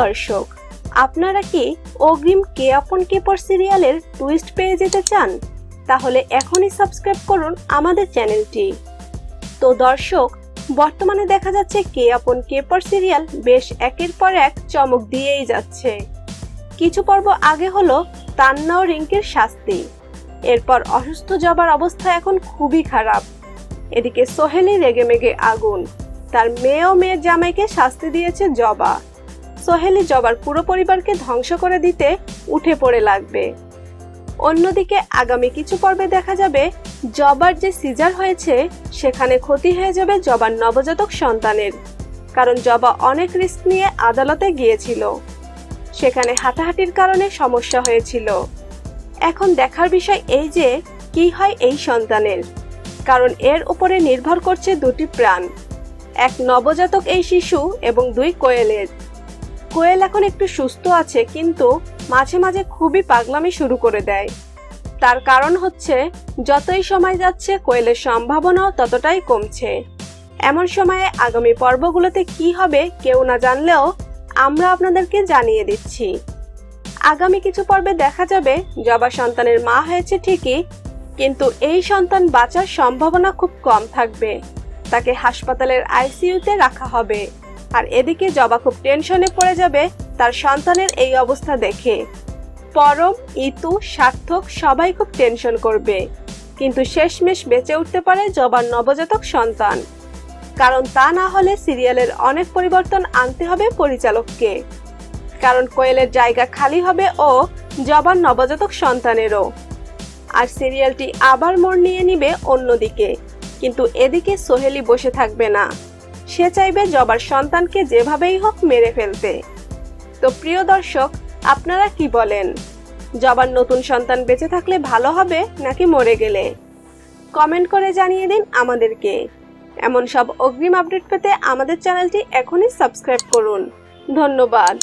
দর্শক, আপনারা কি অগ্রিম কে আপন কে পর সিরিয়ালের টুইস্ট পেয়ে যেতে চান? তাহলে এখনই সাবস্ক্রাইব করুন আমাদের চ্যানেলটি। তো দর্শক, বর্তমানে দেখা যাচ্ছে কে আপন কে পর সিরিয়াল বেশ একের পর এক চমক দিয়েই যাচ্ছে। কিছু পর্ব আগে হলো তান্না ও রিঙ্কির শাস্তি। এরপর অসুস্থ জবার অবস্থা এখন খুবই খারাপ। এদিকে সোহেলি রেগেমেগে আগুন। তার মেয়ে ও মেয়ের জামাইকে শাস্তি দিয়েছে জবা। সোহেলি জবার পুরো পরিবারকে ধ্বংস করে দিতে উঠে পড়ে লাগবে। অন্যদিকে আগামী কিছু পর্বে দেখা যাবে, জবার যে সিজার হয়েছে, সেখানে ক্ষতি হয়ে যাবে জবার নবজাতক সন্তানের। কারণ জবা অনেক রিস্ক নিয়ে আদালতে গিয়েছিল। সেখানে হাঁটাহাঁটির কারণে সমস্যা হয়েছিল। এখন দেখার বিষয় এই যে, কি হয় এই সন্তানের? কারণ এর উপরে নির্ভর করছে দুটি প্রাণ। এক নবজাতক এই শিশু এবং দুই কোয়েলের। কোয়েল এখন একটু সুস্থ আছে, কিন্তু মাঝে মাঝে খুবই পাগলামি শুরু করে দেয়। তার কারণ হচ্ছে, যতই সময় যাচ্ছে, কোয়েলের সম্ভাবনাও ততটাই কমছে। এমন সময়ে আগামী পর্বগুলোতে কি হবে কেউ না জানলেও আমরা আপনাদেরকে জানিয়ে দিচ্ছি। আগামী কিছু পর্বে দেখা যাবে, জবা সন্তানের মা হয়েছে ঠিকই, কিন্তু এই সন্তান বাঁচার সম্ভাবনা খুব কম থাকবে। তাকে হাসপাতালের আইসিইউতে রাখা হবে। আর এদিকে জবা খুব টেনশনে পড়ে যাবে, তার সন্তানের এই অবস্থা দেখে। পরম, ইতু, সার্থক সবাই খুব টেনশন করবে। কিন্তু শেষমেশ বেঁচে উঠতে পারে জবার নবজাতক সন্তান। কারণ তা না হলে সিরিয়ালের অনেক পরিবর্তন আনতে হবে পরিচালককে। কারণ কোয়েলের জায়গা খালি হবে ও জবার নবজাতক সন্তানেরও। আর সিরিয়ালটি আবার মোড় নিয়ে নিবে অন্যদিকে। কিন্তু এদিকে সোহেলি বসে থাকবে না। সে চাইবে জবার সন্তানকে যেভাবেই হোক মেরে ফেলতে। তো প্রিয় দর্শক, আপনারা কি বলেন? জবার নতুন সন্তান বেঁচে থাকলে ভালো হবে নাকি মরে গেলে? কমেন্ট করে জানিয়ে দিন আমাদেরকে। এমন সব অগ্রিম আপডেট পেতে আমাদের চ্যানেলটি এখনই সাবস্ক্রাইব করুন। ধন্যবাদ।